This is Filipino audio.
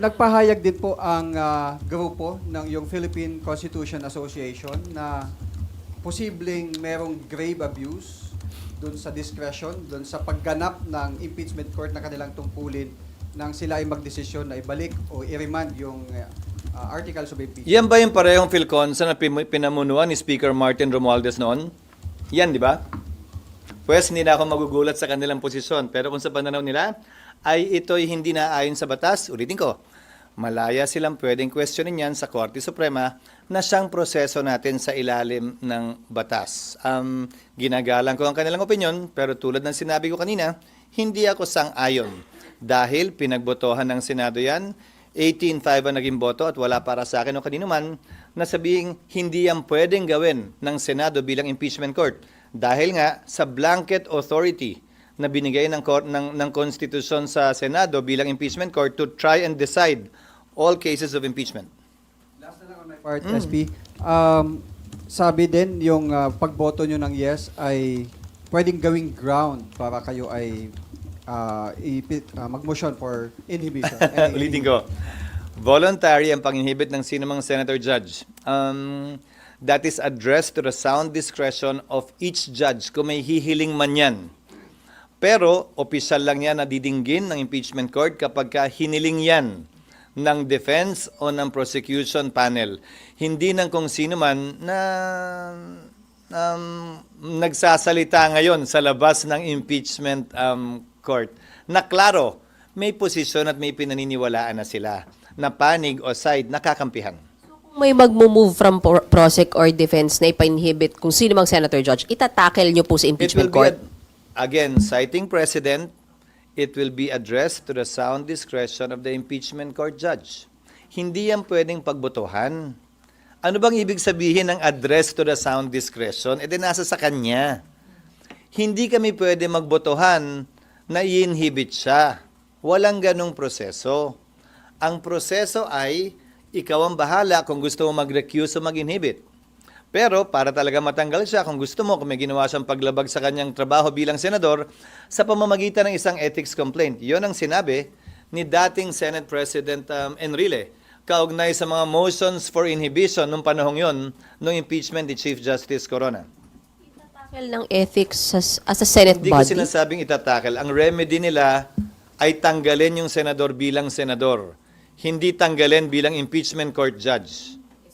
nagpahayag din po ang ah, grupo ng yung Philippine Constitution Association na posibleng merong grave abuse doon sa discretion, doon sa pagganap ng impeachment court na kanilang tungkulin nang sila ay magdesisyon na ibalik o i-remand yung ah, articles of impeachment. Yan ba yung parehong Philconsa na pinamunuan ni Speaker Martin Romualdez noon? Yan, di ba? Pwes, hindi na ako magugulat sa kanilang posisyon. Pero kung sa pananaw nila, ay ito'y hindi na ayon sa batas, ulitin ko, malaya silang pwedeng questionin yan sa Korte Suprema na siyang proseso natin sa ilalim ng batas. Um, ginagalang ko ang kanilang opinion, pero tulad ng sinabi ko kanina, hindi ako sang-ayon. Dahil pinagbotohan ng Senado yan, 18-5 ang naging boto at wala para sa akin o kanino man na sabihing hindi yan pwedeng gawin ng Senado bilang impeachment court. Dahil nga sa blanket authority na binigay ng, court, ng, ng konstitusyon sa Senado bilang impeachment court to try and decide all cases of impeachment. Last na lang on my part, SP. Um, sabi din yung ah, pagboto nyo ng yes ay pwedeng gawing ground para kayo ay ah, ipi- ah, mag-motion for inhibition. Ulitin ko. Voluntary ang pang-inhibit ng sinumang senator judge. Um, that is addressed to the sound discretion of each judge kung may hihiling man yan. Pero, opisyal lang yan na didinggin ng impeachment court kapag ka hiniling yan ng defense o ng prosecution panel. Hindi ng kung sino man na um, nagsasalita ngayon sa labas ng impeachment um, court na klaro, may posisyon at may pinaniniwalaan na sila na panig o side nakakampihan. Kung may mag-move from prosec or defense na ipa-inhibit kung sino mang senator judge, itatakel nyo po sa impeachment be, court? ad- again, citing precedent, it will be addressed to the sound discretion of the impeachment court judge. Hindi yan pwedeng pagbotohan. Ano bang ibig sabihin ng address to the sound discretion? E di nasa sa kanya. Hindi kami pwede magbotohan na i-inhibit siya. Walang ganong proseso. Ang proseso ay, ikaw ang bahala kung gusto mo mag-recuse o mag-inhibit. Pero para talaga matanggal siya, kung gusto mo, kung may ginawa siyang paglabag sa kanyang trabaho bilang senador, sa pamamagitan ng isang ethics complaint. Yon ang sinabi ni dating Senate President um, Enrile, kaugnay sa mga motions for inhibition nung panahong yon, nung impeachment ni Chief Justice Corona. Itatakel ng ethics as, as a Senate Hindi ko body? sinasabing itatakal. Ang remedy nila ay tanggalin yung senador bilang senador. Hindi tanggalin bilang impeachment court judge.